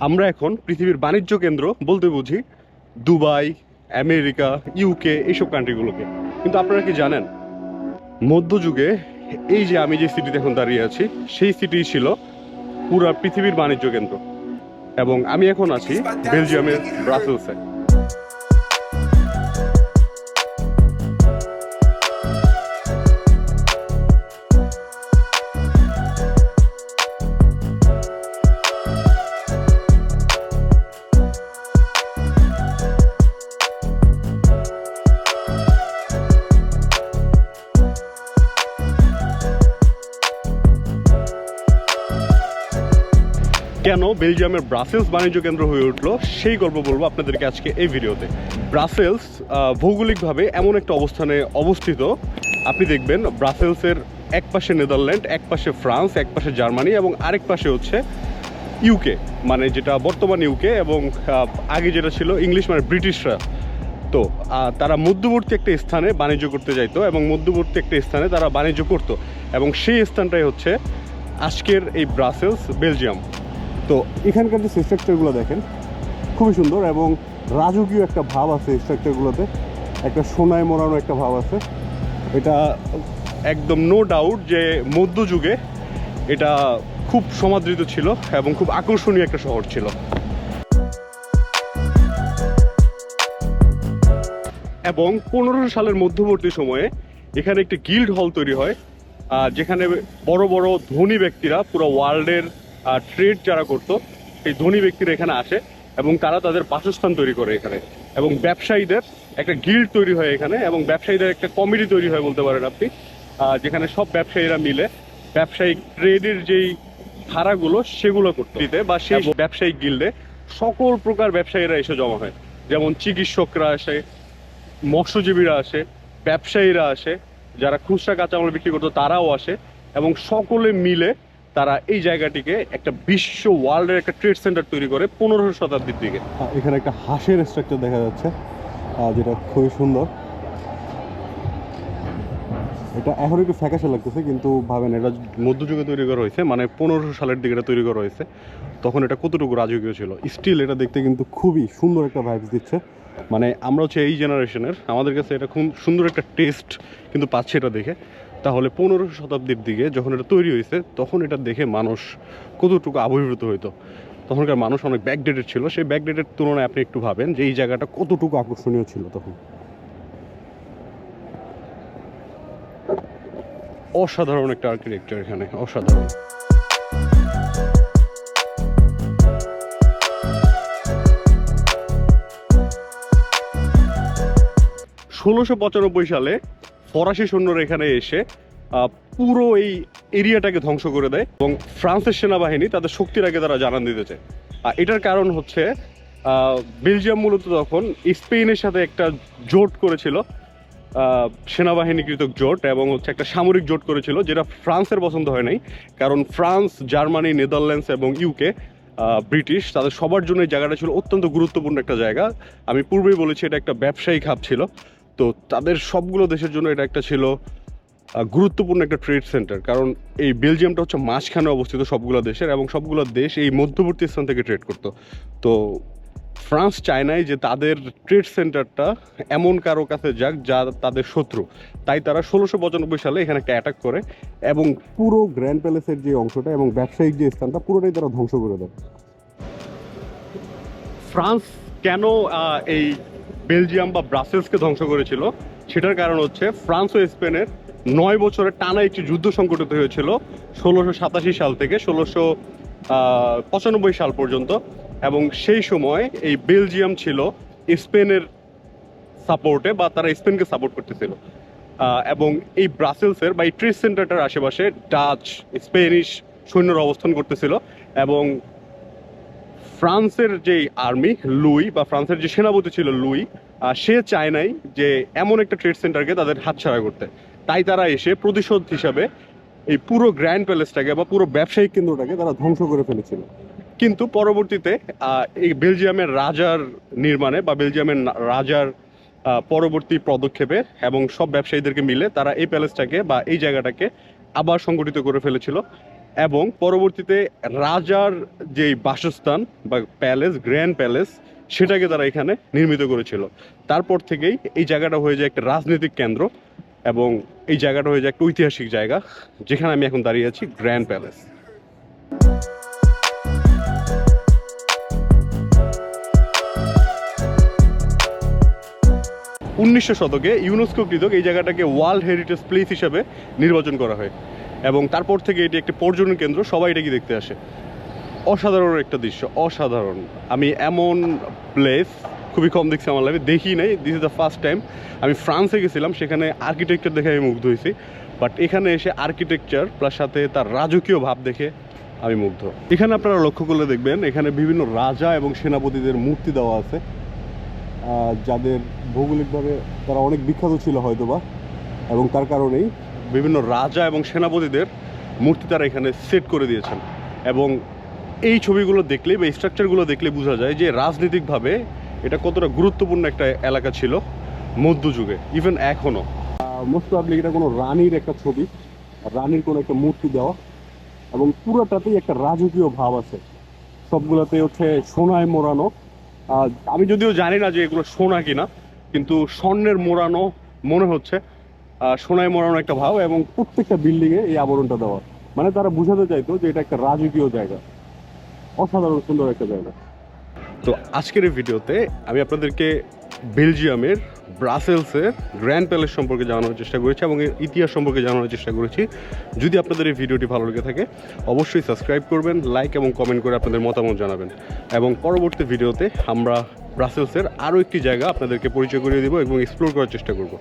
আমরা এখন পৃথিবীর বাণিজ্য কেন্দ্র বলতে বুঝি দুবাই আমেরিকা ইউকে এইসব কান্ট্রিগুলোকে কিন্তু আপনারা কি জানেন মধ্যযুগে এই যে আমি যে সিটিতে এখন দাঁড়িয়ে আছি সেই সিটি ছিল পুরা পৃথিবীর বাণিজ্য কেন্দ্র। এবং আমি এখন আছি বেলজিয়ামের ব্রাসেলসে। কেন বেলজিয়ামের ব্রাসেলস বাণিজ্য কেন্দ্র হয়ে উঠল, সেই গল্প বলব আপনাদেরকে আজকে এই ভিডিওতে। ব্রাসেলস ভৌগোলিকভাবে এমন একটা অবস্থানে অবস্থিত। আপনি দেখবেন ব্রাসেলসের এক পাশে নেদারল্যান্ড এক পাশে ফ্রান্স এক পাশে জার্মানি এবং আরেক পাশে হচ্ছে ইউকে মানে যেটা বর্তমান ইউকে এবং আগে যেটা ছিল ইংলিশ মানে ব্রিটিশরা। তো তারা মধ্যবর্তী একটা স্থানে বাণিজ্য করতে যাইতো এবং মধ্যবর্তী একটা স্থানে তারা বাণিজ্য করতো। এবং সেই স্থানটাই হচ্ছে আজকের এই ব্রাসেলস, বেলজিয়াম। তো এখানকার যে স্ট্রাকচারগুলো দেখেন, খুবই সুন্দর এবং রাজকীয় একটা ভাব আছে স্ট্রাকচারগুলোতে একটা সোনায় মোড়ানো একটা ভাব আছে। এটা একদম নো ডাউট যে মধ্যযুগে এটা খুব সমাদৃত ছিল এবং খুব আকর্ষণীয় একটা শহর ছিল। এবং পনেরোশো সালের মধ্যবর্তী সময়ে এখানে একটি গিল্ড হল তৈরি হয় যেখানে বড় বড় ধনী ব্যক্তিরা পুরো ওয়ার্ল্ডের ট্রেড যারা করতো সেই ধনী ব্যক্তিরা এখানে আসে এবং তারা তাদের বাসস্থান তৈরি করে এখানে। এবং ব্যবসায়ীদের একটা গিল্ড তৈরি হয় এখানে এবং ব্যবসায়ীদের একটা কমিটি তৈরি হয় বলতে পারেন আপনি। যেখানে সব ব্যবসায়ীরা মিলে ব্যবসায়িক ট্রেডের যেই ধারাগুলো সেগুলো করতে দিতে বা সেই ব্যবসায়িক গিল্ডে সকল প্রকার ব্যবসায়ীরা এসে জমা হয়। যেমন চিকিৎসকরা আসে মৎস্যজীবীরা আসে ব্যবসায়ীরা আসে যারা খুচরা কাঁচামাল বিক্রি করতো তারাও আসে এবং সকলে মিলে তারা এই জায়গাটিকে একটা বিশ্ব ওয়ার্ল্ডের একটা ট্রেড সেন্টার তৈরি করে পনেরোশো শতাব্দীর দিকে। এখানে একটা হাঁসের স্ট্রাকচার দেখা যাচ্ছে যেটা খুবই সুন্দর। এটা এখন একটু ফ্যাকাশে লাগতেছে, কিন্তু ভাবেন, এটা মধ্যযুগে তৈরি করা হয়েছে মানে পনেরোশো সালের দিকে এটা তৈরি করা হয়েছে। তখন এটা কতটুকু রাজকীয় ছিল? স্টিল এটা দেখতে কিন্তু খুবই সুন্দর একটা ভাইবস দিচ্ছে। মানে আমরা হচ্ছে এই জেনারেশনের আমাদের কাছে এটা খুব সুন্দর একটা টেস্ট কিন্তু পাচ্ছে এটা দেখে। তাহলে পনেরোশো শতাব্দীর দিকে যখন এটা তৈরি হয়েছে, তখন এটা দেখে মানুষ কতটুকু আবির্ভূত হইতো। তখনকার মানুষ অনেক ব্যাকডেটেড ছিল। সেই ব্যাকডেটের তুলনায় আপনি একটু ভাবেন যে এই জায়গাটা কতটুকু আকর্ষণীয় ছিল তখন। অসাধারণ একটা আর্কিটেকচার এখানে, অসাধারণ। ষোলোশো পঁচানব্বই সালে ফরাসি সৈন্যরা এখানে এসে পুরো এই এরিয়াটাকে ধ্বংস করে দেয় এবং ফ্রান্সের সেনাবাহিনী তাদের শক্তির আগে তারা জানান দিতে চায়। আর এটার কারণ হচ্ছে বেলজিয়াম মূলত তখন স্পেনের সাথে একটা জোট করেছিল সেনাবাহিনীকৃত জোট এবং হচ্ছে একটা সামরিক জোট করেছিল যেটা ফ্রান্সের পছন্দ হয় নাই। কারণ ফ্রান্স, জার্মানি, নেদারল্যান্ডস এবং ইউকে ব্রিটিশ তাদের সবার জন্য জায়গাটা ছিল অত্যন্ত গুরুত্বপূর্ণ একটা জায়গা। আমি পূর্বেই বলেছি, এটা একটা ব্যবসায়িক হাব ছিল। তো তাদের সবগুলো দেশের জন্য এটা একটা ছিল গুরুত্বপূর্ণ একটা ট্রেড সেন্টার। কারণ এই বেলজিয়ামটা হচ্ছে মাঝখানে অবস্থিত সবগুলো দেশের এবং সবগুলো দেশ এই মধ্যবর্তী স্থান থেকে ট্রেড করতো। তো ফ্রান্স চায় নাই যে তাদের ট্রেড সেন্টারটা এমন কারও কাছে যাক যা তাদের শত্রু। তাই তারা ষোলোশো পঁচানব্বই সালে এখানে একটা অ্যাটাক করে এবং পুরো গ্র্যান্ড প্যালেসের যে অংশটা এবং ব্যবসায়িক যে স্থানটা পুরোটাই তারা ধ্বংস করে দেয়। ফ্রান্স কেন এই বেলজিয়াম বা ব্রাসেলসকে ধ্বংস করেছিল। সেটার কারণ হচ্ছে ফ্রান্স ও স্পেনের নয় বছরের টানা একটি যুদ্ধ সংগঠিত হয়েছিল ষোলোশো সাতাশি সাল থেকে ষোলোশো পঁচানব্বই সাল পর্যন্ত। এবং সেই সময় এই বেলজিয়াম ছিল স্পেনের সাপোর্টে বা তারা স্পেনকে সাপোর্ট করতেছিল। এবং এই ব্রাসেলসের বা এই ট্রেড সেন্টারটার আশেপাশে ডাচ, স্পেনিশ সৈন্যরা অবস্থান করতেছিল। এবং ফ্রান্সের যে আর্মি, লুই, বা ফ্রান্সের যে সেনাপতি ছিল লুই সে চায় নাই যে এমন একটা ট্রেড সেন্টারকে তাদের হাতছাড়া করতে। তাই তারা এসে প্রতিশোধ হিসাবে এই পুরো গ্র্যান্ড প্যালেসটাকে বা পুরো ব্যবসায়িক কেন্দ্রটাকে তারা ধ্বংস করে ফেলেছিল। কিন্তু পরবর্তীতে এই বেলজিয়ামের রাজার নির্মাণে বা বেলজিয়ামের রাজার পরবর্তী পদক্ষেপে এবং সব ব্যবসায়ীদেরকে মিলে তারা এই প্যালেসটাকে বা এই জায়গাটাকে আবার সংগঠিত করে ফেলেছিল। এবং পরবর্তীতে রাজার যে বাসস্থান বা প্যালেস, গ্র্যান্ড প্যালেস, সেটাকে তারা এখানে নির্মিত করেছিল। তারপর থেকেই এই জায়গাটা হয়ে যায় একটা রাজনৈতিক কেন্দ্র এবং এই জায়গাটা হয়ে যায় একটা ঐতিহাসিক জায়গা, যেখানে আমি এখন দাঁড়িয়ে আছি, গ্র্যান্ড প্যালেস। উনিশশো শতকে ইউনেস্কো কৃতক এই জায়গাটাকে ওয়ার্ল্ড হেরিটেজ প্লেস হিসেবে নির্বাচন করা হয়। এবং তারপর থেকে এটি একটি পর্যটন কেন্দ্র, সবাই এটাকে দেখতে আসে। অসাধারণ একটা দৃশ্য, অসাধারণ। আমি এমন প্লেস খুবই কম দেখছি আমার লাইফে দেখি নাই this is the first time আমি ফ্রান্সে গেছিলাম, সেখানে আর্কিটেকচার দেখে আমি মুগ্ধ হয়েছি। বাট এখানে এসে আর্কিটেকচার প্লাস সাথে তার রাজকীয় ভাব দেখে আমি মুগ্ধ। এখানে আপনারা লক্ষ্য করলে দেখবেন, এখানে বিভিন্ন রাজা এবং সেনাপতিদের মূর্তি দেওয়া আছে। যাদের ভৌগোলিকভাবে তারা অনেক বিখ্যাত ছিল হয়তোবা, এবং তার কারণেই বিভিন্ন রাজা এবং সেনাপতিদের মূর্তি তারা এখানে সেট করে দিয়েছেন। এবং এই ছবিগুলো দেখলে বা স্ট্রাকচারগুলো দেখলে বোঝা যায় যে রাজনৈতিকভাবে এটা কতটা গুরুত্বপূর্ণ একটা এলাকা ছিল মধ্যযুগে ইভেন এখনও মোস্ট প্রবলি এটা কোনো রানীর একটা ছবি, রানীর কোনো একটা মূর্তি দেওয়া, এবং পুরোটাতেই একটা রাজকীয় ভাব আছে। সবগুলোতে হচ্ছে সোনায় মোড়ানো। আমি যদিও জানি না যে এগুলো সোনা কিনা, কিন্তু স্বর্ণের মোড়ানো মনে হচ্ছে। সোনায় মরানো একটা ভাব এবং প্রত্যেকটা বিল্ডিং এ এই আবরণটা দেওয়া। মানে তারা বুঝাতে চাইতো যে এটা একটা রাজকীয় জায়গা। অসাধারণ, সুন্দর একটা জায়গা। তো আজকের এই ভিডিওতে আমি আপনাদেরকে বেলজিয়ামের, ব্রাসেলসের, গ্র্যান্ড প্যালেস সম্পর্কে জানানোর চেষ্টা করেছি এবং এর ইতিহাস সম্পর্কে জানানোর চেষ্টা করেছি। যদি আপনাদের এই ভিডিওটি ভালো লেগে থাকে, অবশ্যই সাবস্ক্রাইব করবেন লাইক এবং কমেন্ট করে আপনাদের মতামত জানাবেন। এবং পরবর্তী ভিডিওতে আমরা ব্রাসেলসের আরও একটি জায়গা আপনাদেরকে পরিচয় করিয়ে দেবো এবং এক্সপ্লোর করার চেষ্টা করব।